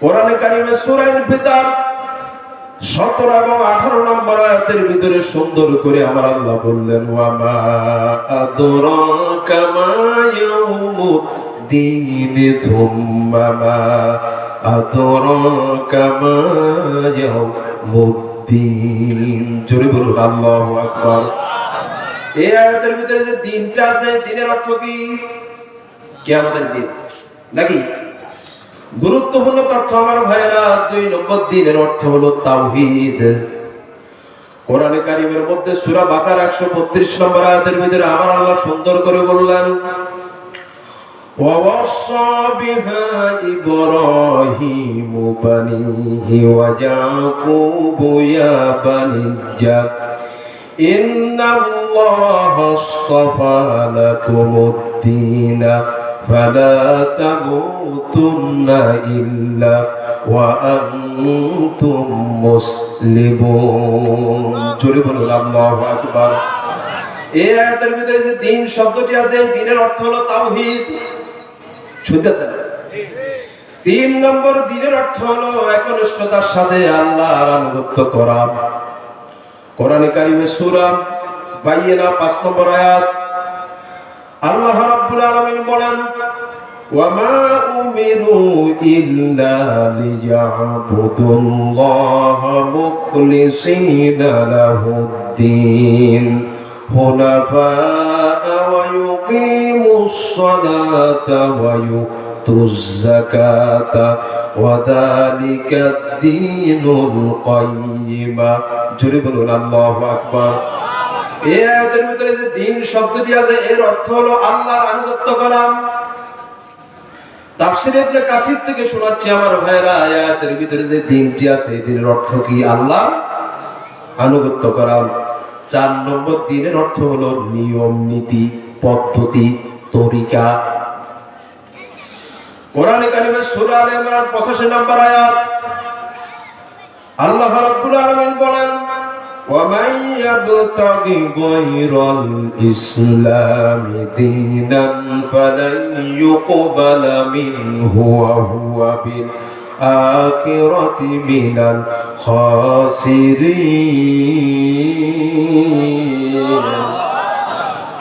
কোরআনে কারিমে সুরাইল ফিতার সতেরো এবং আঠারো নম্বর আয়াতের ভিতরে সুন্দর করে আমার আল্লাহ বললেন ওয়ামা আদরাকা মা ইয়াউমুদ্দিন থুম্মা মা আদরাকা মা ইয়াউমুদ্দিন। জোরে বলুন, আল্লাহু আকবার। এই আয়াতের ভিতরে যে দিনটা আছে, দিনের অর্থ কি? কিয়ামতের দিন। নাকি? গুরুত্বপূর্ণ তথ্য আমার ভাইয়েরা দুই নম্বর দিনের অর্থ হলো তাওহীদ কোরআনে কারিমের মধ্যে সূরা বাকার 132 নম্বর আয়াতের ভিতরে আমার আল্লাহ সুন্দর করে বললেন ووصى بها إبراهيم بنيه ويعقوب يا بني إن الله اصطفى لكم الدين فلا تموتن إلا وأنتم مسلمون জোরে বলুন আল্লাহু আকবার এই আয়াতের ভিতরে যে দিন শব্দটি আছে এই দিনের অর্থ হলো তাওহীদ শুনতেছেন তিন নম্বর দিনের অর্থ হলো একনিষ্ঠতার সাথে আল্লাহর আনুগত্য করা কোরআনে কারিমে সূরা বাইয়েনা 5 নম্বর আয়াত আল্লাহ রাব্বুল আলামিন বলেন ওয়ামা উমিরু ইল্লা লিয়াবুদুল্লাহ মুখলিসিনা লাহুদ্দিন حنفاء ويقيموا الصلاة ويؤتوا الزكاة وذلك الدين القيم جرب الله أكبر এই আয়াতের ভিতরে যে দিন শব্দটি আছে এর অর্থ হলো আল্লাহর আনুগত্য করা। তাফসির ইবনে থেকে শোনাচ্ছি আমার ভাইরা আয়াতের ভিতরে যে দিনটি আছে, এই দিনের অর্থ কি আল্লাহ আনুগত্য করা? চার নম্বর দিনের অর্থ হলো নিয়ম, নীতি, পদ্ধতি, তরিকা। কোরআনে কারিমে সূরা আলে ইমরান 85 নম্বর আয়াত। আল্লাহ রাব্বুল আলামিন বলেন ومن يبتغ غير الإسلام دينا فلن يقبل منه وهو بالآخرة من الخاسرين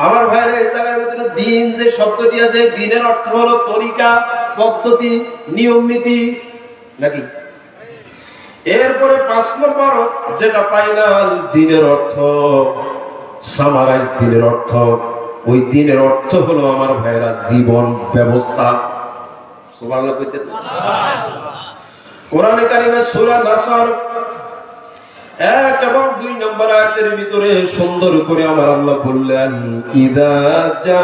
আমার ভাইরা এই জায়গার ভিতরে দিন যে শব্দটি আছে দিনের অর্থ হলো তরিকা পদ্ধতি নিয়ম নীতি নাকি এরপরে পাঁচ নম্বর, যেটা ফাইনাল দিনের অর্থ। সামারাইজ দিনের অর্থ। ওই দিনের অর্থ হলো আমার ভাইরা জীবন ব্যবস্থা। কোরআনে কারিমে সূরা নাসর এক এবং দুই নম্বর আয়াতের ভিতরে সুন্দর করে আমার আল্লাহ বললেন, ইদা জা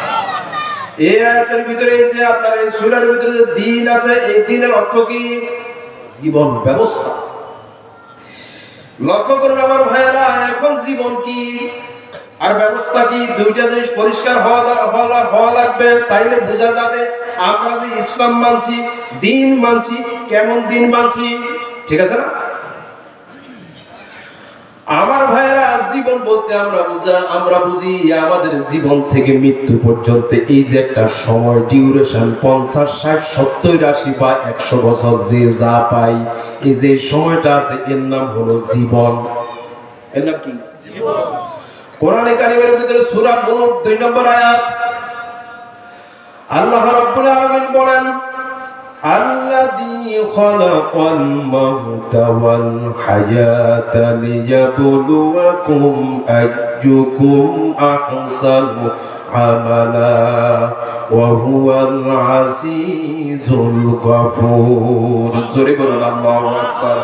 এই আয়াতের ভিতরে যে আপনার এই সূরার ভিতরে যে দিন আছে, এই দিনের অর্থ কি? জীবন ব্যবস্থা। লক্ষ্য করুন আমার ভাইয়েরা, এখন জীবন কি? আর ব্যবস্থা কি? দুইটা জিনিস পরিষ্কার হওয়া লাগবে, তাইলে বোঝা যাবে আমরা যে ইসলাম মানছি, দিন মানছি, কেমন দিন মানছি, ঠিক আছে না? আমার ভাইয়েরা, জীবন বলতে আমরা বুঝা, আমরা বুঝি আমাদের জীবন থেকে মৃত্যু পর্যন্ত এই যে একটা সময় ডিউরেশন পঞ্চাশ, ষাট, সত্তর, আশি বা একশো বছর যে যা পাই, এই যে সময়টা আছে, এর নাম হলো জীবন। এর নাম কি? কোরআনে কারিমের ভিতরে সূরা মুলক দুই নম্বর আয়াত। আল্লাহ রাব্বুল আলামিন বলেন الذي خلق الموت والحياة ليبلوكم أيكم أحسن عملا وهو العزيز الغفور জোরে বলুন আল্লাহু আকবার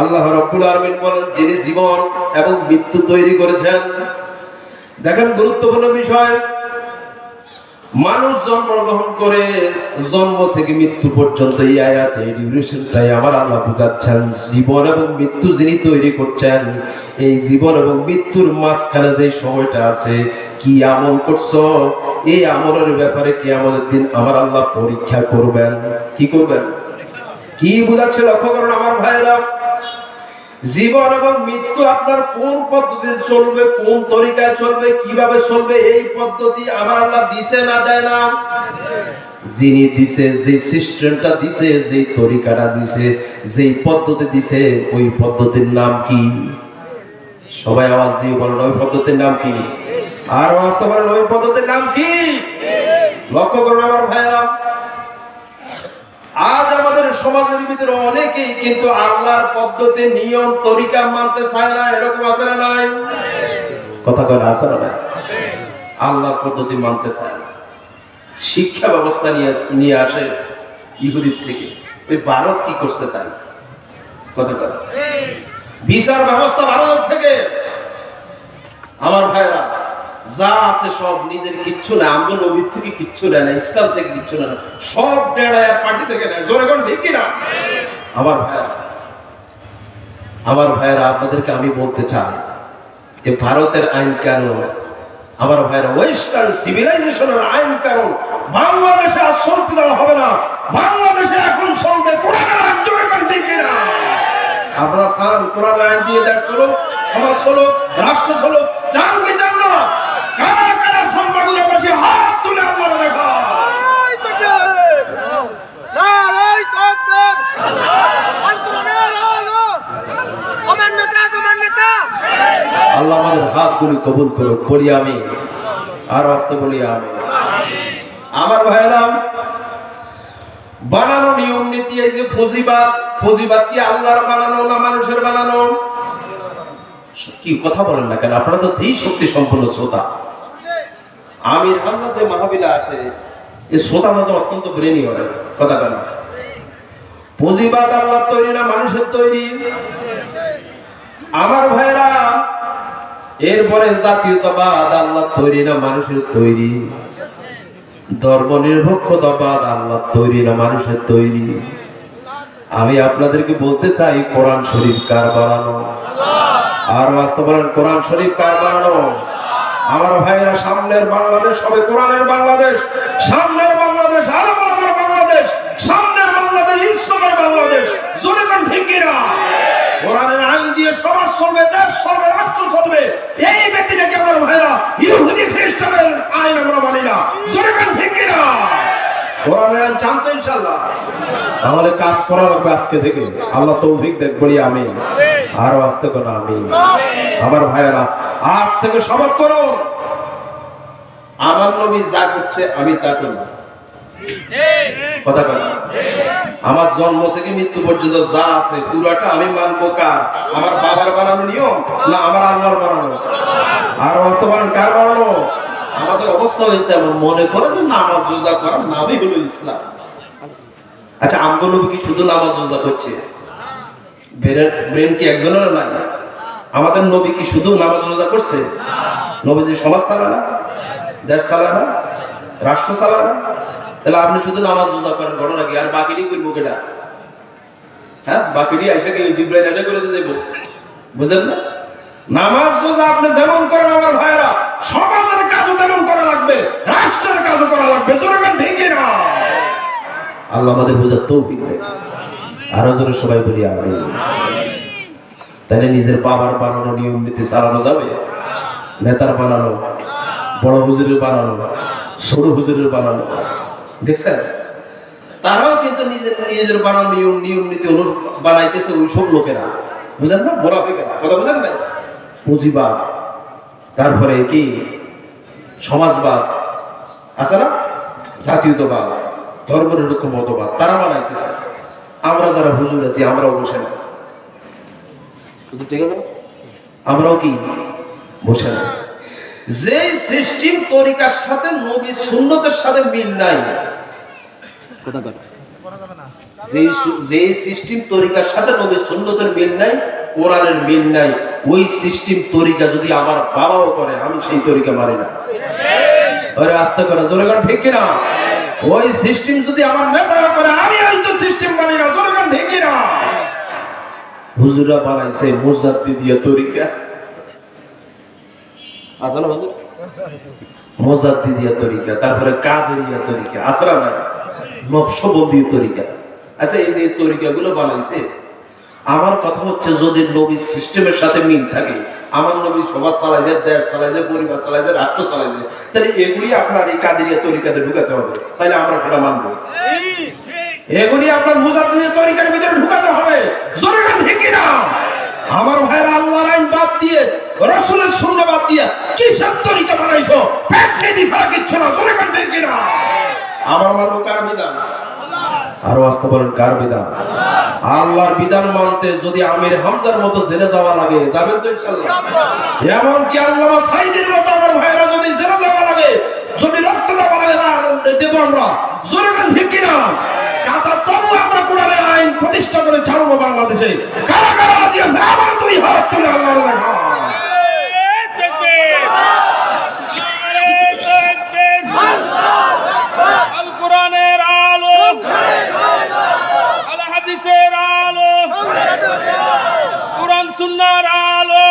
আল্লাহ রাব্বুল আলামিন বলেন যিনি জীবন এবং মৃত্যু তৈরি করেছেন দেখেন গুরুত্বপূর্ণ বিষয় মানুষ জন্মগ্রহণ করে জন্ম থেকে মৃত্যু পর্যন্ত এই আয়াত ডিউরেশনটাই আমার আল্লাহ বুঝাচ্ছেন। জীবন এবং মৃত্যু যিনি তৈরি করছেন, এই জীবন এবং মৃত্যুর মাঝখানে যে সময়টা আছে, কি আমল করছ? এই আমলের ব্যাপারে কি আমাদের দিন আমার আল্লাহ পরীক্ষা করবেন। কি করবেন? কি বুঝাচ্ছে? লক্ষ্য করুন আমার ভাইরা জীবন এবং মৃত্যু আপনার কোন পদ্ধতিতে চলবে, কোন তরিকায় চলবে, কীভাবে চলবে, এই পদ্ধতি আমার আল্লাহ দিছে না দেয় না? যিনি দিছে, যে সিস্টেমটা দিছে, যে তরিকাটা দিছে যে পদ্ধতি দিছে, ওই পদ্ধতির নাম কি? সবাই আওয়াজ দিয়ে বলেন, ওই পদ্ধতির নাম কি? আর আওয়াজ তো বলেন, ওই পদ্ধতির নাম কি? লক্ষ্য করুন আমার ভাইয়েরা। আজ আমাদের সমাজের ভিতরে অনেকেই কিন্তু আল্লাহর পদ্ধতি, নিয়ম, তরিকা মানতে চায় না। এরকম আছে না নাই? কথা কয় আছে না আল্লাহর পদ্ধতি মানতে চায় না। শিক্ষা ব্যবস্থা নিয়ে নিয়ে আসে ইহুদির থেকে। ওই ভারত কি করছে তাই? কথা কয় বিচার ব্যবস্থা ভারতের থেকে। আমার ভাইরা যা আছে সব নিজের কিচ্ছু না আমল নবীর থেকে কিচ্ছু নেয় না, ইসলাম থেকে কিচ্ছু নেয় না। সব ডেড়ায় পার্টি থেকে নেয়। জোরে কোন ঠিক কিনা? আমার আমার ভাইরা আপনাদেরকে আমি বলতে চাই যে ভারতের আইন কানুন আমার ভাইরা ওয়েস্টার্ন সিভিলাইজেশনের আইন কানুন বাংলাদেশে আর দেওয়া হবে না? বাংলাদেশে এখন চলবে কোরআনের আইন। জোরে কোন ঠিক কিনা? আপনারা চান কোরআনের আইন দিয়ে দেশ সমাজ চলো রাষ্ট্র চলো চান কি চান না কারা কারা সম্পাদুরা বসে হাত তুলে আপনারা দেখা নারাই তাকবীর আল কোরআনের আলো আমার নেতা তোমার নেতা আল্লাহ আমাদের হাতগুলি কবুল করুক, বলি আমি, আর আসতে বলি আমি। আমার ভাইরাম বানানো নিয়ম নীতি, এই যে ফজিবাদ ফজিবাদ কি আল্লাহর বানানো না মানুষের বানানো? কি কথা বলেন না কেন? আপনারা তো ধী শক্তি সম্পন্ন শ্রোতা। আমির হামলাতে মাহাবিলা আসে, এই শ্রোতা তো অত্যন্ত ব্রেনি হয়, কথা কেন পুঁজিবাদ আল্লাহ তৈরি না মানুষের তৈরি? আমার ভাইরা এরপরে জাতীয়তাবাদ আল্লাহ তৈরি না, মানুষের তৈরি। ধর্ম নিরপেক্ষতাবাদ আল্লাহ তৈরি না, মানুষের তৈরি। আমি আপনাদেরকে বলতে চাই, কোরআন শরীফ কার বানানো? আর বাস্তব কোরআন শরীফ কার বানানো? আমার ভাইরা সামনের বাংলাদেশ হবে কোরআনের বাংলাদেশ, সামনের বাংলাদেশ আর আমার বাংলাদেশ, সামনের বাংলাদেশ ইসলামের বাংলাদেশ। জোরে কিনা? কোরআনের আইন দিয়ে সমাজ চলবে, দেশ চলবে চলবে এই ব্যক্তিটাকে আমার ভাইরা ইহুদি, খ্রিস্টানের আইন আমরা মানি না। আইন জানতো ইনশাল্লাহ তাহলে কাজ করা লাগবে আজকে থেকে। আল্লাহ তৌফিক দেখ, বলি আমি আরও আসতে কোনো আমি আমার ভাইয়েরা, আজ থেকে শপথ করুন। আমার নবী যা করছে আমি তা করব। কথা কথা আমার জন্ম থেকে মৃত্যু পর্যন্ত যা আছে, পুরাটা আমি মানবো কার? আমার বাবার বানানো নিয়ম না আমার আল্লাহর বানানো? আর অবস্থা বলেন, কার বানানো? আমাদের অবস্থা হয়েছে এমন, মনে করে যে নামাজ রোজা করার নামই হলো ইসলাম। আচ্ছা আমগো নবী কি শুধু নামাজ রোজা করছে? ব্রেন কি একজনের নাই? আমাদের নবী কি শুধু নামাজ রোজা করছে? নবীজি সমাজ চালায় না? দেশ চালায় না? রাষ্ট্র চালায় না? তাহলে আপনি শুধু নামাজ রোজা করেন, ঘটনা কি? আর বাকিটি করব কেটা হ্যাঁ বাকিটি এসে কি জিব্রাইল এসে করে দিয়ে যাব বুঝলেন না? নামাজ রোজা আপনি যেমন করেন আমার সমাজের কাজও তেমন করা লাগবে, রাষ্ট্রের কাজও করা লাগবে ভেঙে না আল্লাহ আমাদের বোঝার তৌফিক দেয়। আরও জোরে সবাই বলি আমি তাহলে নিজের বাবার বানানো নিয়ম নীতি চালানো যাবে? নেতার বানানো, বড় হুজুরের বানানো, ছোট হুজুরের বানানো। দেখছেন? তারাও কিন্তু নিজের নিজের বানানো নিয়ম নিয়ম নীতি বানাইতেছে ওই সব লোকেরা। বুঝেন না? মোরাফিকেরা কথা বুঝেন না পুঁজিবাদ, তারপরে কি? সমাজবাদ। আছে না? জাতীয়তাবাদ ধর্মনিরপেক্ষ মতবাদ। তারা বানাইতেছে। আমরা যারা হুজুর আছি, আমরাও বসে না। ঠিক আছে? আমরাও কি? বসে না। যে সিস্টেম তরিকার সাথে নবী সুন্নতের সাথে মিল নাই কথা কথা যে যে সিস্টেম তরিকার সাথে সুন্নতের মিল নাই, কোরআনের মিল নাই, ওই সিস্টেম তরিকা যদি আমার বাবাও করে, আমি সেই তরিকা মানি না। ওরে আস্তে করে, জোরে ঠিক কিনা? ওই সিস্টেম যদি আমার নেতা করে, আমি ওই তো সিস্টেম মানি না, জোরে ঠিক কিনা? হুজুরা বানাইছে দিয়ে তরিকা। হুজুর? দিয়া তরিকা, তারপরে কাদেরিয়া তরিকা নকশবন্দি তরিকা। আচ্ছা এই যে তরিকা গুলো বানাইছে, আমার কথা হচ্ছে যদি নবী সিস্টেমের সাথে মিল থাকে, আমার নবী সমাজ চালাইছে, দেশ চালাইছে, পরিবার চালাইছে, রাষ্ট্র চালাইছে, তাহলে এগুলি আপনার এই কাদেরিয়া তরিকাতে ঢুকাতে হবে, তাহলে আমরা সেটা মানবো। এগুলি আপনার মুজাদ্দিদের তরিকার ভিতরে ঢুকাতে হবে। জোরে গান ঠিক না আমার ভাইয়ের আল্লাহর আইন বাদ দিয়ে, রসুলের শূন্য বাদ দিয়ে কি সব তরিকা বানাইছো? পেট নেদি ছাড়া কিচ্ছু না, জোরে ঠিক না আমার কার আরও আসতে বলেন, কার বিধান? আল্লাহর বিধান মানতে যদি আমির হামজার মতো জেলে যাওয়া লাগে, যাবেন তো ইনশাআল্লাহ। এমন কি আল্লামা সাইদের মতো আমার ভাইরা যদি জেলে যাওয়া লাগে, যদি রক্ত দেওয়া লাগে, না, দেবো আমরা। ঠিক কাতা তবু আমরা কোরআনের আইন প্রতিষ্ঠা করে ছাড়বো বাংলাদেশে। কারা কারা দুই হাত তুলে আল্লাহর দেখা। হাদিসের আলো। কোরআন সুন্নার আলো।